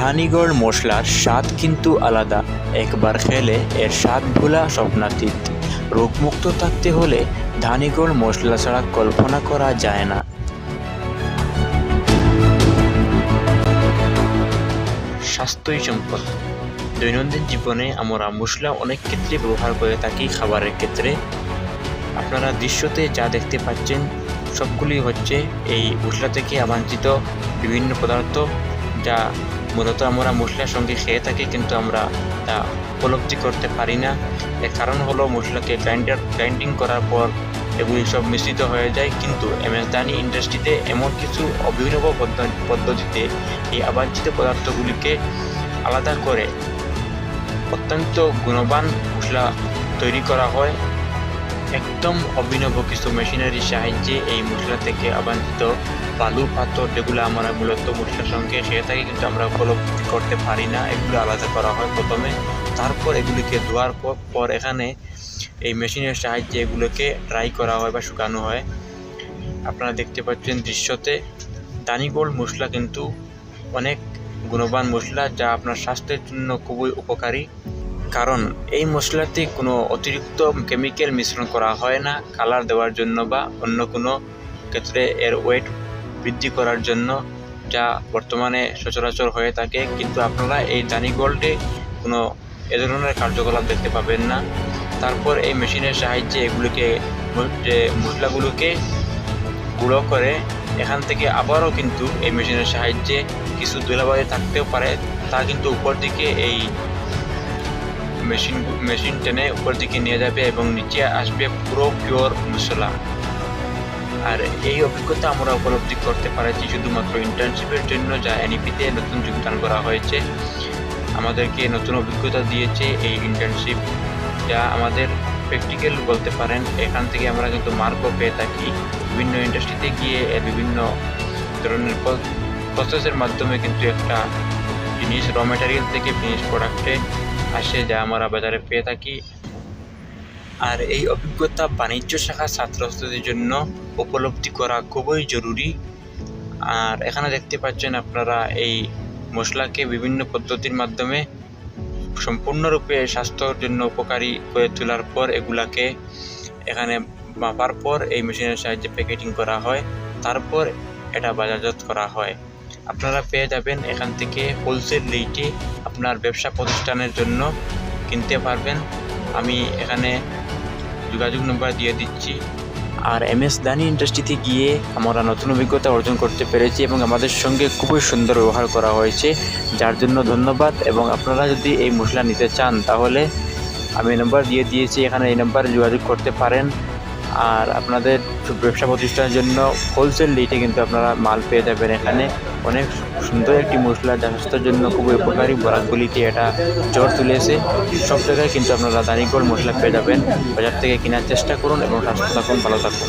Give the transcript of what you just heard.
ধানিগড় মশলার স্বাদ কিন্তু আলাদা। একবার খেলে এর স্বাদ ভোলা স্বপ্নাতীত। রোগমুক্ত থাকতে হলে ধানিগড় মশলা ছাড়া কল্পনা করা যায় না। স্বাস্থ্যই সম্পদ। দৈনন্দিন জীবনে আমরা মশলা অনেক ক্ষেত্রে ব্যবহার করে থাকি খাবারের ক্ষেত্রে। আপনারা দৃশ্যতে যা দেখতে পাচ্ছেন সবগুলি হচ্ছে এই মশলা থেকে আবাঞ্ছিত বিভিন্ন পদার্থ যা মূলত আমরা মশলার সঙ্গে খেয়ে থাকি, কিন্তু আমরা তা উপলব্ধি করতে পারি না। এর কারণ হলো মশলাকে গ্রাইন্ডার গ্রাইন্ডিং করার পর এগুলি সব মিশ্রিত হয়ে যায়, কিন্তু এমএসদানি ইন্ডাস্ট্রিতে এমন কিছু অভিনব পদ্ধ- পদ্ধতিতে এই আবাঞ্ছিত পদার্থগুলিকে আলাদা করে অত্যন্ত গুণবান মশলা তৈরি করা হয়। একদম অভিনব কিছু মেশিনারির সাহায্যে এই মশলা থেকে আবাঞ্ছিত বালু পাথর যেগুলো আমরা মূলত মশলার সঙ্গে থাকি, কিন্তু আমরা উপলব্ধি করতে পারি না। এগুলো আলাদা করা হয় প্রথমে। তারপর এগুলিকে ধোয়ার পর- পর এখানে এই মেশিনের সাহায্যে এগুলোকে ড্রাই করা হয় বা শুকানো হয়। আপনারা দেখতে পাচ্ছেন দৃশ্যতে দানিগোল্ড মশলা কিন্তু অনেক গুণবান মশলা যা আপনার স্বাস্থ্যের জন্য খুবই উপকারী। কারণ এই মশলাতে কোনো অতিরিক্ত কেমিক্যাল মিশ্রণ করা হয় না কালার দেওয়ার জন্য বা অন্য কোনো ক্ষেত্রে এর ওয়েট বৃদ্ধি করার জন্য, যা বর্তমানে সচরাচর হয়ে থাকে। কিন্তু আপনারা এই দানি গোল্ডে কোনো এ ধরনের কার্যকলাপ দেখতে পাবেন না। তারপর এই মেশিনের সাহায্যে এগুলিকে মশলাগুলোকে গুঁড়ো করে, এখান থেকে আবারও কিন্তু এই মেশিনের সাহায্যে কিছু ধুলাবালি থাকতেও পারে। তা কিন্তু উপর দিকে এই মেশিন মেশিন টেনে উপর দিকে নিয়ে যাবে এবং নিচে আসবে পুরো পিওর মশলা। আর এই অভিজ্ঞতা আমরা উপলব্ধি করতে পারছি শুধুমাত্র ইন্টার্নশিপের জন্য যা এনইপিতে নতুন যোগদান করা হয়েছে। আমাদেরকে নতুন অভিজ্ঞতা দিয়েছে এই ইন্টার্নশিপ যা আমাদের প্র্যাকটিক্যাল বলতে পারেন, এখান থেকে আমরা কিন্তু মার্কও পেয়ে থাকি। বিভিন্ন ইন্ডাস্ট্রিতে গিয়ে বিভিন্ন ধরনের প্রসেসের মাধ্যমে কিন্তু একটা জিনিস র ম্যাটেরিয়াল থেকে ফিনিশ প্রোডাক্টে আসে যা আমরা বাজারে পেয়ে থাকি। আর এই অভিজ্ঞতা বাণিজ্য শাখা ছাত্রছাত্রীদের জন্য উপলব্ধি করা খুবই জরুরি। আর এখানে দেখতে পাচ্ছেন আপনারা এই মশলাকে বিভিন্ন পদ্ধতির মাধ্যমে সম্পূর্ণরূপে স্বাস্থ্যর জন্য উপকারী করে তোলার পর এগুলাকে এখানে মাপার পর এই মেশিনের সাহায্যে প্যাকেটিং করা হয়। তারপর এটা বাজারজাত করা হয়। আপনারা পেয়ে যাবেন এখান থেকে হোলসেল রেটে আপনার ব্যবসা প্রতিষ্ঠানের জন্য কিনতে পারবেন। আমি এখানে যোগাযোগ নম্বর দিয়ে দিচ্ছি। আর এম এস দানি ইন্ডাস্ট্রিতে গিয়ে আমরা নতুন অভিজ্ঞতা অর্জন করতে পেরেছি এবং আমাদের সঙ্গে খুবই সুন্দর ব্যবহার করা হয়েছে, যার জন্য ধন্যবাদ। এবং আপনারা যদি এই মশলা নিতে চান, তাহলে আমি নাম্বার দিয়ে দিয়েছি। এখানে এই নাম্বারে যোগাযোগ করতে পারেন। আর আপনাদের ব্যবসা প্রতিষ্ঠানের জন্য হোলসেল রেটে কিন্তু আপনারা মাল পেয়ে যাবেন। এখানে অনেক সুন্দর একটি মশলা, যা স্বাস্থ্যের জন্য খুবই উপকারী। বরাকগুলিতে এটা জ্বর তুলেছে সব জায়গায় কিন্তু আপনারা দানিগড় মশলা পেয়ে যাবেন। বাজার থেকে কেনার চেষ্টা করুন এবং স্বাস্থ্য থাকুন, ভালো থাকুন।